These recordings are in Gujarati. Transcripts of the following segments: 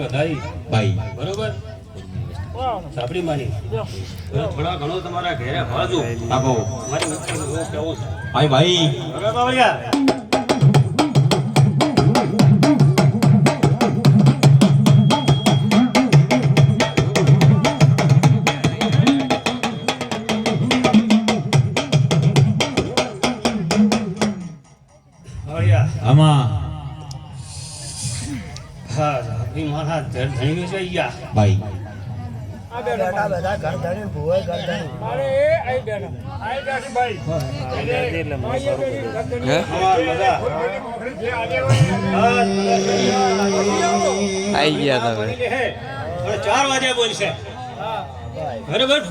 વધારી ભાઈ. બરોબર? સાપડી થોડા ઘણો તમારા ઘેરે મારી ભાઈ ભાઈ. પણ ચાર વાગે બોલશે. બરોબર?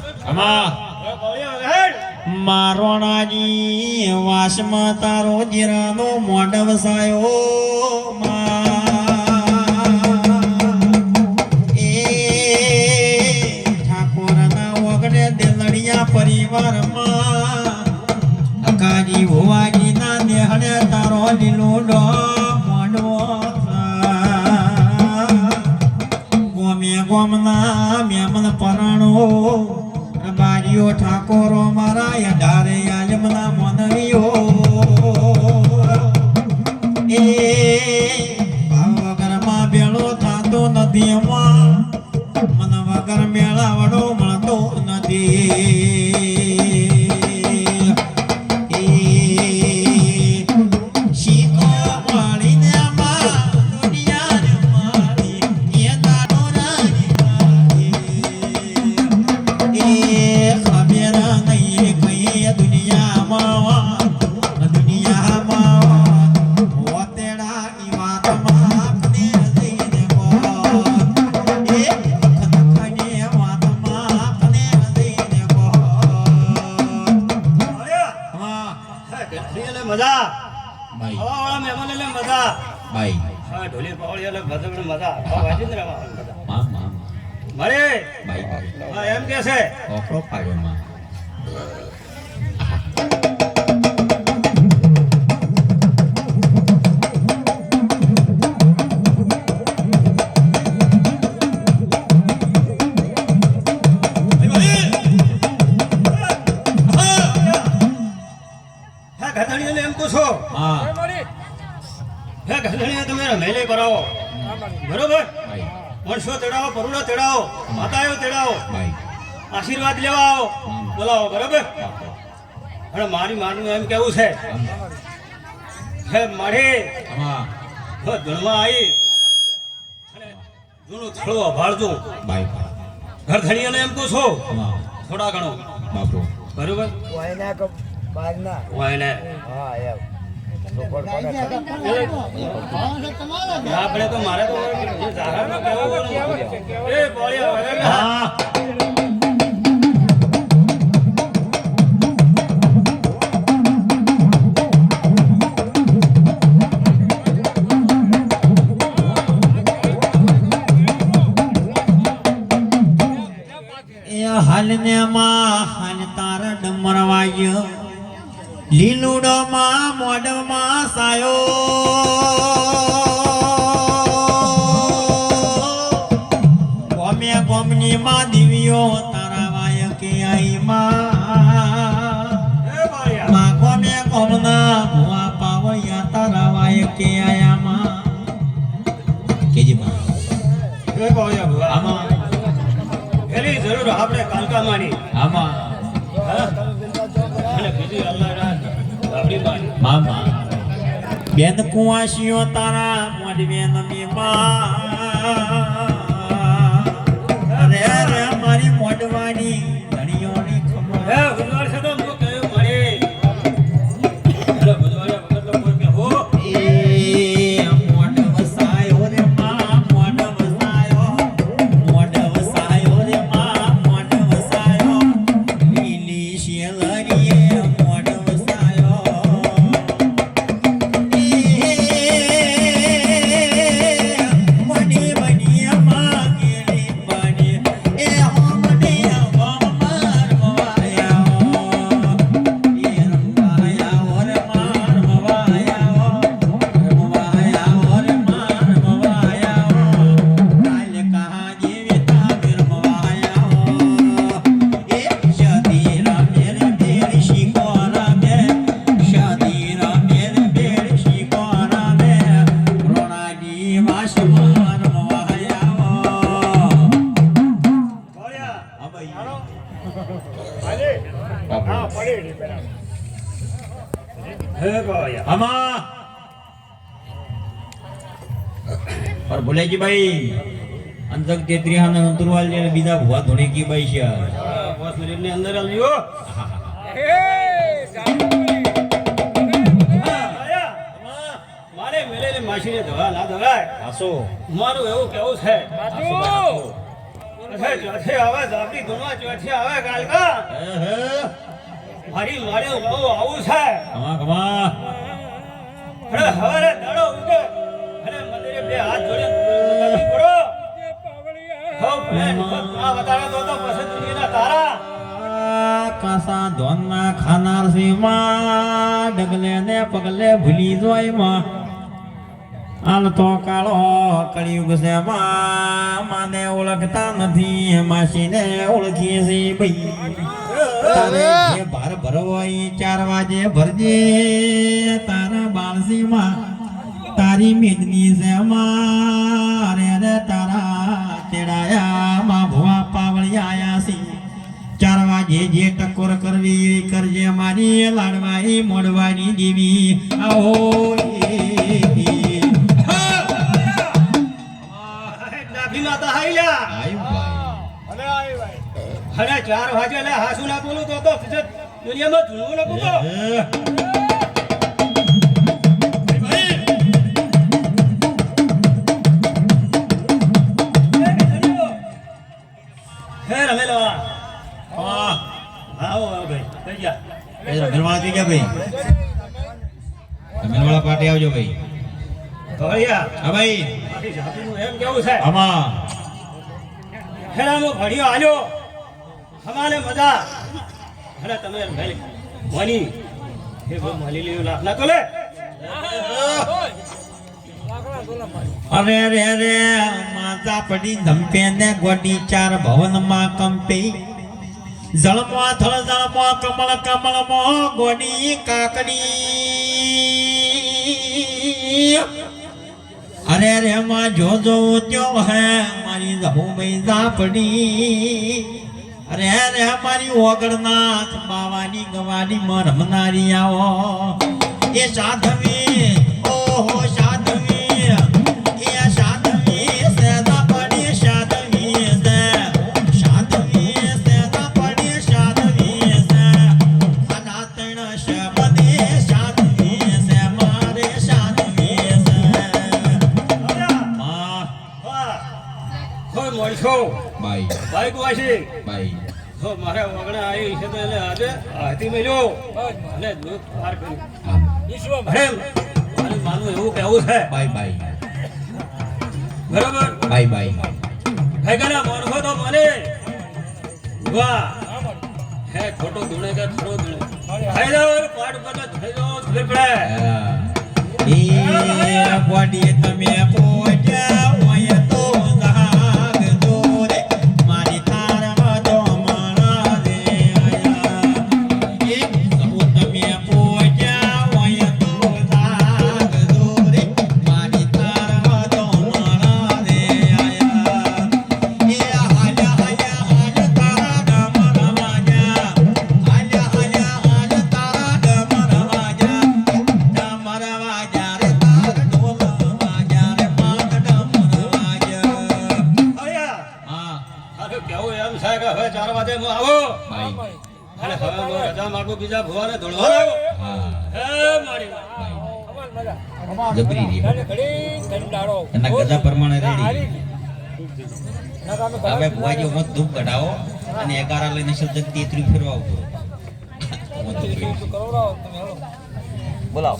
મારોણાજી વાસમાં તારો જીરાનો મોઢ વસાયો. પરિવારમાં અકાજી ભુવાજીના દેહણે તારો લીલુડો મોઢવો ગોમે ગોમના મેમન પરણો બારીઓ ઠાકોરો મારા યઢારે યાજમના મનવીઓ એ ભાવ વગરમાં બેળો થતો નથી મન વગર મેળાવડો મળતો નથી હા મજા. ભાઈ હવાવાળા એટલે મજા. ભાઈ હા ઢોલી પાવળીઓને ભદકડે મજા હવા વાજીને રહેવાનું મજા. માં માં મળે એમ કે છે. ઓકળો પાડ્યો માં તમે કરાવો. બરોબર? વર્ષો મણસો તેડાવો પરુડો તેડાવો માતાઓ તેડાવો. ભાઈ આશીર્વાદ લેવા આવો. બોલાવો બરોબર? અને મારી માનું એમ કેવું છે? હે મારી ધૂળમાં આવી જૂનું થળો અભાળજો. ભાઈ ગધણીઓને એમ કહું છો. થોડા ઘણો બાપુ. બરોબર? વાયના. હું એમ. આપણે તો મારે તો. એ એ હાલને માં લીલુડો મોડમાં મોઢમાં સાયો. ગોમે ગોમની માં દિવ્યો તારા વાય કે આઈ માં ગોમે ગોમના ભુવા પાવયા તારા વાય કે આયા માં. કેજી માં. આમાં એની જરૂર આપણે કાલકામાની આમાં. અને બીજી માની. મામા બેન કુવાસીઓ તારા મોઢવે નમી અરે અરે મારી મોઢવાની ધણીઓની હે, ખબર બુધવાર છે તો પર ભોલેજી ભાઈ અંતક તેત્રી અને અંતરવાલ જે બીજા ભુવા ધોળે કી ભાઈ છે બસ મિનિટની અંદર આવજો. મારે મેલેલી માસીને ધોળા ના ધોળાય આસો મારું એવું કેવું છે ચોથે આવે ઝાપડી ધૂણવા ચોથે આવે કાલકા મારી વાડે વાવ આવું છે. કમા કમા. અરે હવારે દાડો ઉગે અને મંદિરે બે હાથ જોડે નમસ્કાર કરો હો પ્રેમ. આ વધારે તો તો પછી દુનિયાના તારા. કાસા ધોનના ખાનાર સીમા ડગલે ને પગલે ભૂલી જોયમાં. આલ તો કાળો કળિયુગ છે માં. માને ઓળખતા નથી માસીને ઓળખીએ છે ભાઈ. તારે જે ભાર ભરવો ઈ ચાર વાજે ભરજે. તારા બાળસીમાં તારી મેદની છે મારે રે તારા તેડાયા માં ભુવા પાવળિયા આયા છે. ચાર વાગે જે ટકોર કરવી કરજે મારી લાડવાની મોડવાની દેવી. આવો અને ચાર વાગે એટલે હાસુ ના બોલું તો તો દુનિયામાં ધૂળવું ના બોલો. ભાઈ રમેલવાળા થઈ ગયા ભાઈ. રમેલવાળા પાર્ટી આવજો ભાઈ. હા ભાઈ. એમ કેવું છે? આમાં. હેરાનો ભણ્યો આલ્યો. અમારે મજા. અરે તમે ભાઈ, મની, હે બહુ મળી લ્યો લાખ ના કોલે અરે રે રે માતા પડી ધંપે ને ગોડી ચાર ભવનમાં કંપે. જળમો થળ જળમો કમળ કમળ મો ગોડી કાકડી. અરે રે માં જો જો ત્યો હે, મારી જહુ મઈ ઝાપડી અરે રે મારી ઓગણનાથ બાવાની ગવાની માં રમનારી આવો. એ સાધવી ઓહો સાધવી એ સાધવી સેદા પડી સાધવી સે સાધવી સેદા પડી સાધવી સે અનાતણ શબદે સાધવી સે મારે સાધવી સે માં. કોઈ મળશો બાઈ. બાઈક વાસી? હો મારે વગણે આવી છે તો એને આજે હાથી અને પાર કર્યું. મારું એવું કેવું છે. બરાબર? તો મને. વાહ. હે ખોટો ધૂણે કે ખરો ધૂણે. જાઓ પાટ પર થઈ જાઓ ખબર પડે બોડી તમે ભુવાને ધોળવા લાવો હા હે મારી જબરી રી એના ગદા પ્રમાણે રેડી. હવે ભુવાજી મત ધૂપ કઢાવો અને એગારા લઈને શબ્દ તેત્રી ફેરવા ઉપર. બોલાવો.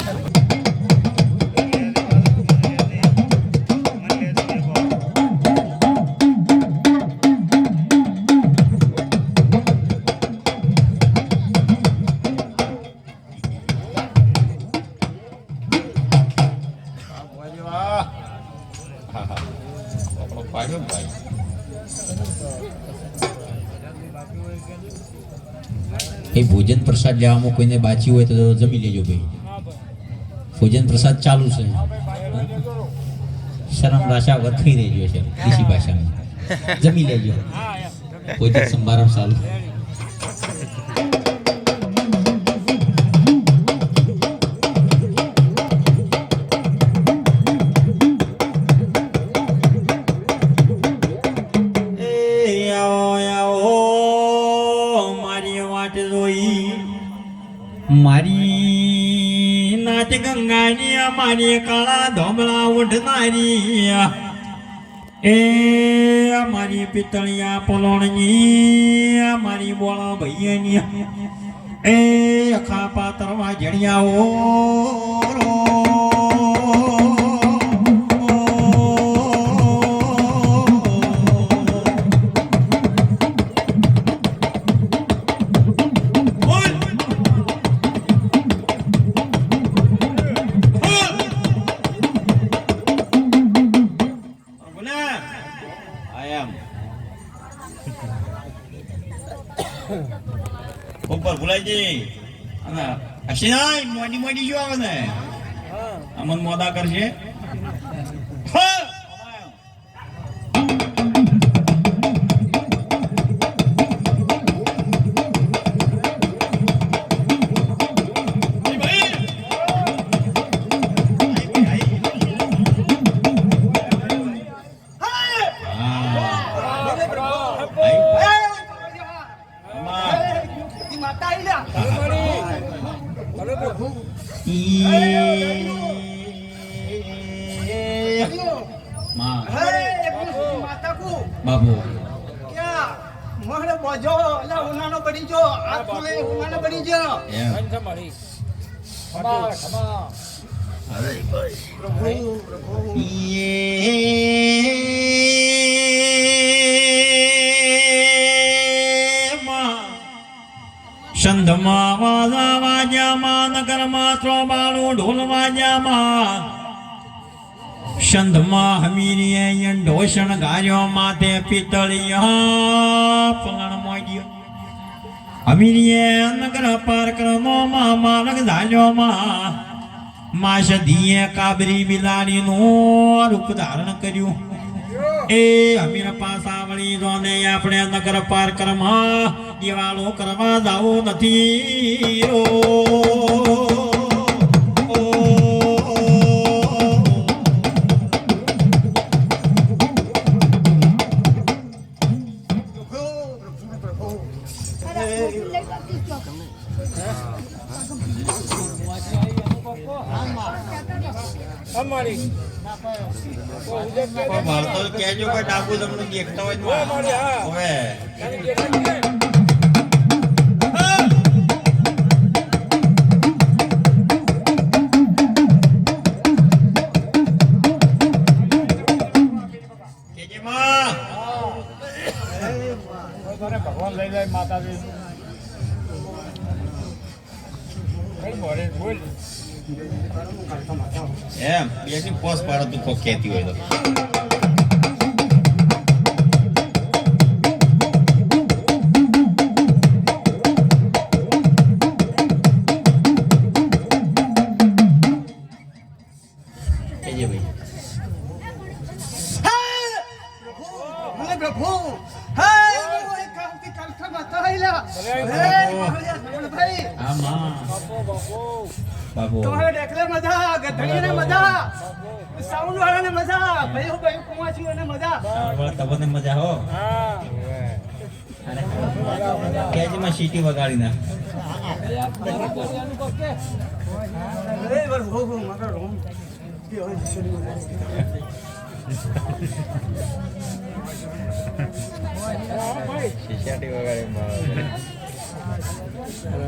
આપણો પ્રસાદ લેવામાં કોઈને બાચી હોય તો જમી લેજો ભાઈ. ભોજન પ્રસાદ ચાલુ છે. શરમ ભાષા વખરી રહેજો છે દેશી ભાષામાં. જમી લેજો. ભોજન સંભારણ ચાલુ. મારી કાળા ધોમળા ઉઠનારી એ મારી પિતળિયા પલોણની મારી બોળા ભૈયાની. એ અખા પાતરવા જણિયા ઉપર হ্যাঁ ઉનાનો બની જો આ ફૂલે ઉનાનો બની જો એમ. પ્રભુ પ્રભુ સંધમાં વાજા વાજ્યામાં નગરમાં સ્વબાળું ઢોલ વાજ્યામાં છંદમાં હમીરીએ યંઢોષણ ગાર્યો માથે પિતળિયા પલણ મોડ્યો અનગ્રહ પરક્રમો માં માલક ધાલ્યો માં. માં કાબરી બિલાડી નું રૂપ ધારણ કર્યું. એ અમીર પાસા વળી જોને આપણે નગર પાર કરમાં. દિવાળો કરવા જાવું નથી. ઓ, હોય હવે ભગવાન લઈ જાય માતાજી બોલ એમ બેસી પોસ પાડો તું કોક કહેતી હોય તો પ્રભુ. હે પ્રભુ એક કાંતિ કંઠ માતા હે ભાઈ આમાં તમારે ડેકલે મજા ગધડીને મજા સાઉન્ડ વાળાને મજા ભાઈ હું ભાઈ કુમાચી ને મજા તમને મજા હો. કેજે માં સીટી વગાડી ના અરે બર હો હો મારો રોમ. કે હોય શરીર વગાડે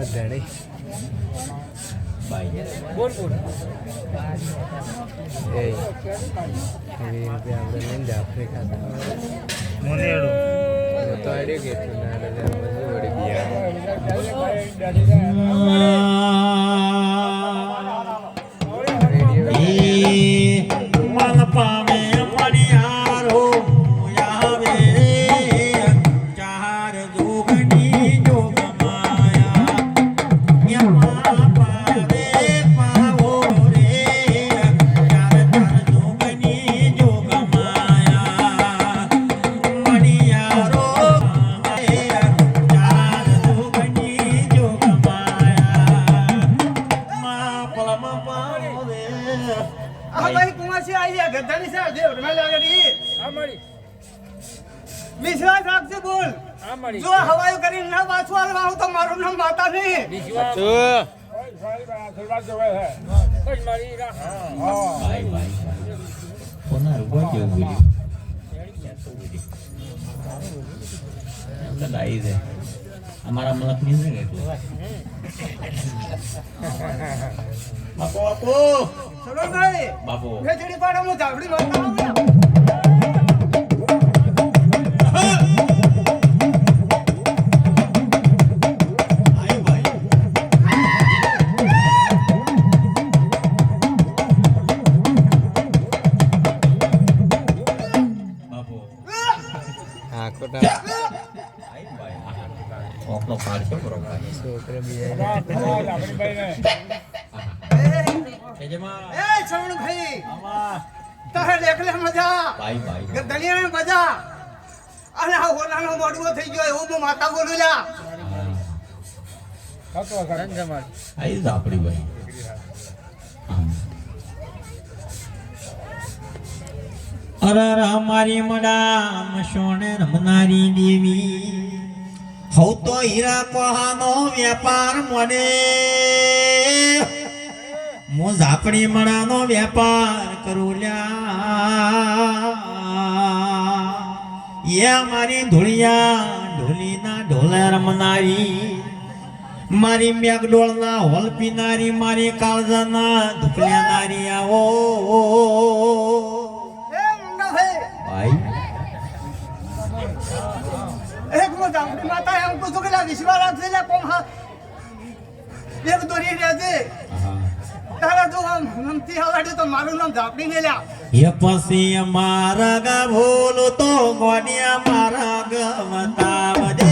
ધણી બોલ બોલ એ આપણે લઈને આફ્રિકા મોનેડું તો આઈડિયો કે તું ના રે મજૂર વળી અમારા મલકની કે એટલે બાપુ બાપુ. બાપુ. પાડે હું ઝાપડી મજા. ભાઈ ભાઈ ગદડિયાને મજા. અને આ હોલાનો મોડવો થઈ ગયો એવું હું માતા બોલું લ્યા આઈ જ આપડી ભાઈ. અરર અમારી મડામ સોને રમનારી દેવી. હવ તો હીરા પહાનો વેપાર મને હું ઝાપડી મડાનો વેપાર કરું લ્યા. એ મારી ધૂળિયા ઢોલીના ઢોલે રમનારી મારી મેઘડોળના હોલ પીનારી મારી કાળજાના ધુકલ્યાનારી આવો. ભાઈ. એક હું ઝાપડી માતા એમ કહું છું કે વિશ્વાસ રાખજે કોમ હા. એક દોરી રહેજે. તારા જો આમ નમતી હવાડે તો મારું નામ ઝાપડી ને લ્યા એ પછી મારા ગા ભૂલ તો ગોડિયા મારા ગમતા વધે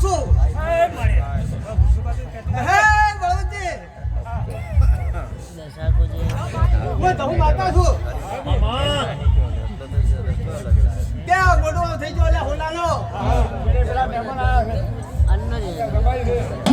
દાદા હું પૂછું હે તો છું. ક્યાં મોટો થઈ ગયો એટલે હોલાનો. તો